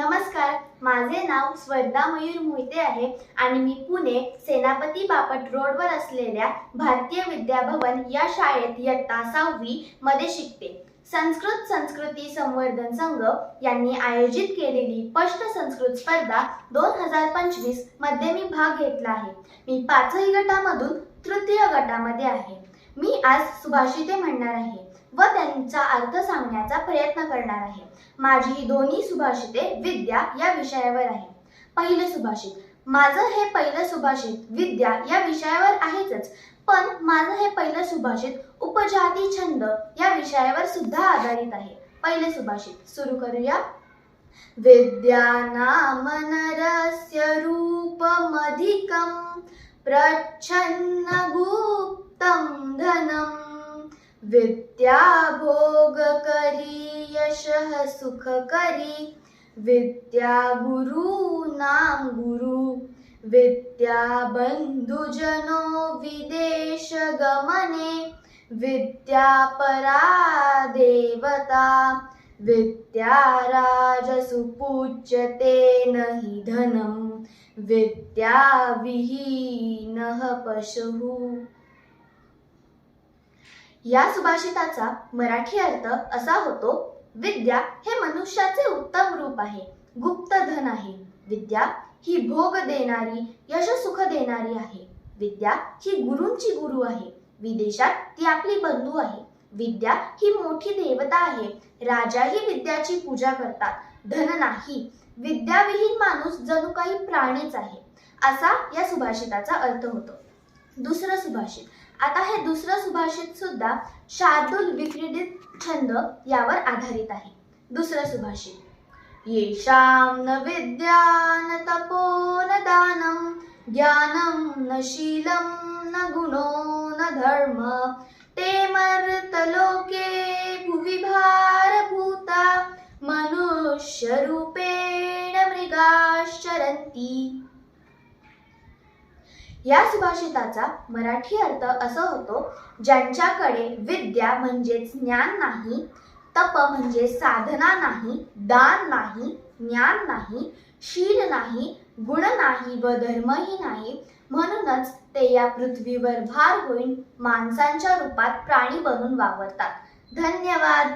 नमस्कार माझे नाव स्वर्धा मयूर मोहिते आहे आणि मी पुणे सेनापती बापट रोडवर असलेल्या भारतीय विद्याभवन या शाळेत इयत्ता सहावी मध्ये शिकते. संस्कृत संस्कृती संवर्धन संघ यांनी आयोजित केलेली स्पष्ट संस्कृत स्पर्धा दोन हजार पंचवीसमध्ये मी भाग घेतला आहे. मी पाचही गटामधून तृतीय गटामध्ये आहे. मी आज सुभाषिते म्हणणार आहे. व त्यांचा अर्थ सांगण्याचा प्रयत्न करणार आहे. माझी ही दोन्ही सुभाषिते विद्या या विषयावर आहे. पहिले सुभाषित माझं हे पहिलं सुभाषित विद्या या विषयावर आहेच पण माझं हे पहिलं सुभाषित उपजाती छंद या विषयावर सुद्धा आधारित आहे. पहिले सुभाषित सुरू करूया. विद्या नाम नरस्य रूपमधिकं प्रच्छन्न गुप्तं धनम् विद्या भोगकरी यशः सुखकरी विद्या गुरूणां गुरु. विद्या बन्धुजनो विदेशगमने विद्या परा देवता. विद्या राजसु पूज्यते न हि धनं. विद्या विहीनः पशुः. या सुभाषिताचा मराठी अर्थ असा होतो विद्या हे मनुष्याचे उत्तम रूप आहे गुप्त धन आहे. विद्या ही भोग देणारी यश सुख देणारी आहे. विद्या ही गुरूंची गुरु आहे. विदेशात ती आपली बंधू आहे. विद्या ही मोठी देवता आहे. राजाही विद्याची पूजा करतात. धन नाही. विद्याविहीन माणूस जणू काही प्राणीच आहे. असा या सुभाषिताचा अर्थ होतो. दुसरं सुभाषित आता हे दुसरं सुभाषित सुद्धा शार्दूल विक्रीडित छंद यावर आधारित आहे. दुसरं सुभाषित. येषां न विद्या न तपो न दानं ज्ञानं न शीलं न गुणो न धर्म ते मर्तलोके भुवि भारभूता मनुष्यरूपेण मृगाश्चरन्ति। या सुभाषिताचा मराठी अर्थ असा होतो ज्यांच्याकडे विद्या म्हणजेच ज्ञान नाही तप म्हणजे साधना नाही दान नाही ज्ञान नाही शील नाही गुण नाही व धर्मही नाही म्हणूनच ते या पृथ्वीवर भार होईन माणसांच्या रूपात प्राणी बनून वावरतात. धन्यवाद.